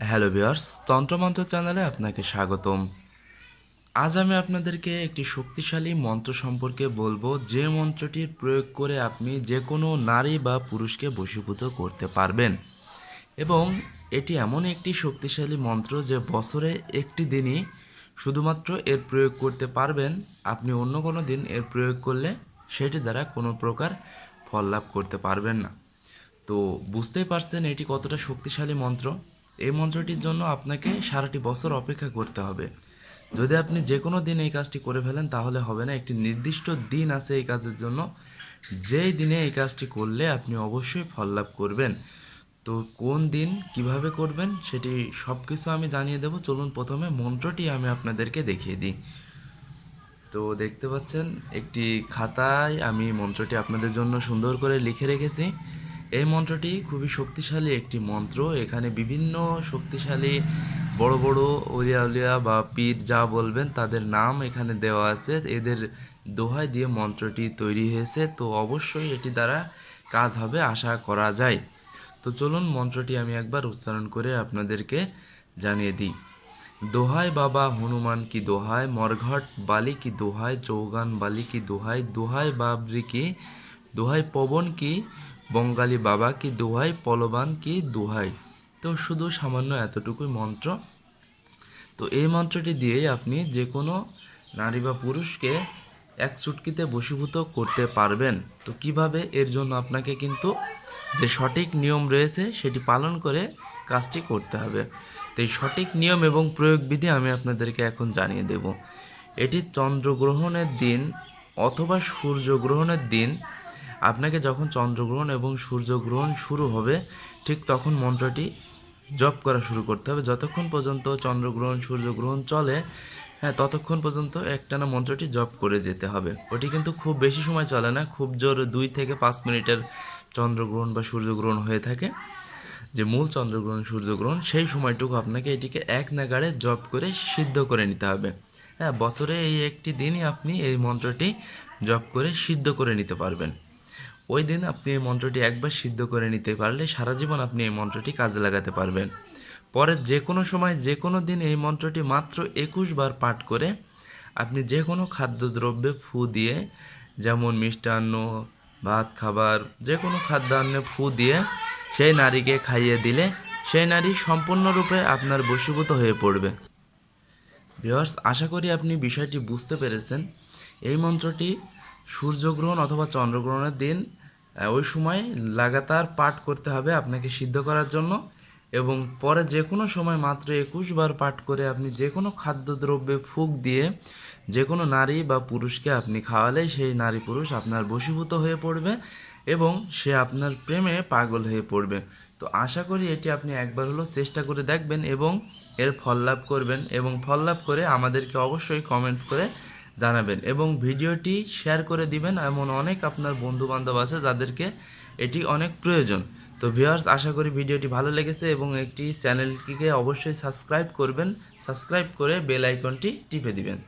Hello viewers তন্ত্রমন্ত্র চ্যানেলে আপনাকে স্বাগতম। আজ আমি আপনাদেরকে একটি শক্তিশালী মন্ত্র সম্পর্কে বলব, যে মন্ত্রটির প্রয়োগ করে আপনি যে কোনো নারী বা পুরুষকে বশীভূত করতে পারবেন। এবং এটি এমন একটি শক্তিশালী মন্ত্র যে বছরে একটি দিনই শুধুমাত্র এর প্রয়োগ করতে পারবেন। আপনি অন্য কোনো দিন এর প্রয়োগ করলে সেটি দ্বারা কোনো প্রকার ফল লাভ করতে পারবেন না। তো বুঝতেই পারছেন এটি কতটা শক্তিশালী মন্ত্র। এই মন্ত্রটির জন্য আপনাকে সারাটি বছর অপেক্ষা করতে হবে। যদি আপনি যে কোনো দিন এই কাজটি করে ফেলেন, তাহলে হবে না। একটি নির্দিষ্ট দিন আছে এই কাজের জন্য। যেই দিনে এই কাজটি করলে আপনি অবশ্যই ফল লাভ করবেন। তো কোন দিন কীভাবে করবেন, সেটি সব কিছু আমি জানিয়ে দেব। চলুন প্রথমে মন্ত্রটি আমি আপনাদেরকে দেখিয়ে দিই। তো দেখতে পাচ্ছেন, একটি খাতায় আমি মন্ত্রটি আপনাদের জন্য সুন্দর করে লিখে রেখেছি। এই মন্ত্রটি খুবই শক্তিশালী একটি মন্ত্র। এখানে বিভিন্ন শক্তিশালী বড় বড় অলিয়া উলিয়া বা পীর যা বলবেন তাদের নাম এখানে দেওয়া আছে। এদের দোহাই দিয়ে মন্ত্রটি তৈরি হয়েছে। তো অবশ্যই এটি দ্বারা কাজ হবে আশা করা যায়। তো চলুন মন্ত্রটি আমি একবার উচ্চারণ করে আপনাদেরকে জানিয়ে দিই। দোহাই বাবা হনুমান কি দোহাই, মরঘট বালি কি দোহাই, চৌগান বালি কি দোহাই দোহাই বাবরি কি দোহাই, পবন কি বঙ্গালী বাবা কি দোহাই, পলবান কি দোহাই? তো শুধু সামান্য এতটুকুই মন্ত্র। তো এই মন্ত্রটি দিয়েই আপনি যে কোনো নারী বা পুরুষকে এক চুটকিতে বশীভূত করতে পারবেন। তো কীভাবে? এর জন্য আপনাকে কিন্তু যে সঠিক নিয়ম রয়েছে, সেটি পালন করে কাজটি করতে হবে। তো এই সঠিক নিয়ম এবং প্রয়োগ বিধি আমি আপনাদেরকে এখন জানিয়ে দেব। এটি চন্দ্রগ্রহণের দিন অথবা সূর্যগ্রহণের দিন আপনাকে যখন চন্দ্রগ্রহণ এবং সূর্যগ্রহণ শুরু হবে, ঠিক তখন মন্ত্রটি জপ করা শুরু করতে হবে। যতক্ষণ পর্যন্ত চন্দ্রগ্রহণ, সূর্যগ্রহণ চলে হ্যাঁ ততক্ষণ পর্যন্ত একটানা মন্ত্রটি জপ করে যেতে হবে। ওটি কিন্তু খুব বেশি সময় চলে না, খুব জোর দুই থেকে পাঁচ মিনিটের চন্দ্রগ্রহণ বা সূর্যগ্রহণ হয়ে থাকে। যে মূল চন্দ্রগ্রহণ, সূর্যগ্রহণ, সেই সময়টুকু আপনাকে এটিকে এক নাগাড়ে জপ করে সিদ্ধ করে নিতে হবে। হ্যাঁ বছরে এই একটি দিনই আপনি এই মন্ত্রটি জপ করে সিদ্ধ করে নিতে পারবেন। ওই দিন আপনি এই মন্ত্রটি একবার সিদ্ধ করে নিতে পারলে সারা জীবন আপনি এই মন্ত্রটি কাজে লাগাতে পারবেন। পরে যে কোনো সময় যে কোনো দিন এই মন্ত্রটি মাত্র একুশ বার পাঠ করে আপনি যে কোনো খাদ্যদ্রব্যে ফু দিয়ে, যেমন মিষ্টান্ন, ভাত, খাবার, যে কোনো খাদ্যান্নে ফু দিয়ে সেই নারীকে খাইয়ে দিলে সেই নারী সম্পূর্ণরূপে আপনার বশীভূত হয়ে পড়বে। ভিওয়ার্স আশা করি আপনি বিষয়টি বুঝতে পেরেছেন। এই মন্ত্রটি সূর্যগ্রহণ অথবা চন্দ্রগ্রহণের দিন ওই সময় লাগাতার পাঠ করতে হবে আপনাকে সিদ্ধ করার জন্য এবং পরে যে কোনো সময় মাত্র একুশ বার পাঠ করে আপনি যে কোনো খাদ্যদ্রব্যে ফুক দিয়ে যে কোনো নারী বা পুরুষকে আপনি খাওয়ালে সেই নারী পুরুষ আপনার বশীভূত হয়ে পড়বে এবং সে আপনার প্রেমে পাগল হয়ে পড়বে। তো আশা করি এটি আপনি একবার হলেও চেষ্টা করে দেখবেন এবং এর ফল লাভ করবেন এবং ফল লাভ করে আমাদেরকে অবশ্যই কমেন্ট করে জানাবেন এবং ভিডিওটি শেয়ার করে দিবেন এমন অনেক আপনার বন্ধু বান্ধব আছে যাদেরকে এটি অনেক প্রয়োজন। তো ভিউয়ার্স, আশা করি ভিডিওটি ভালো লেগেছে এবং একটি চ্যানেলটিকে অবশ্যই সাবস্ক্রাইব করবেন। সাবস্ক্রাইব করে বেল আইকনটি টিপে দিবেন।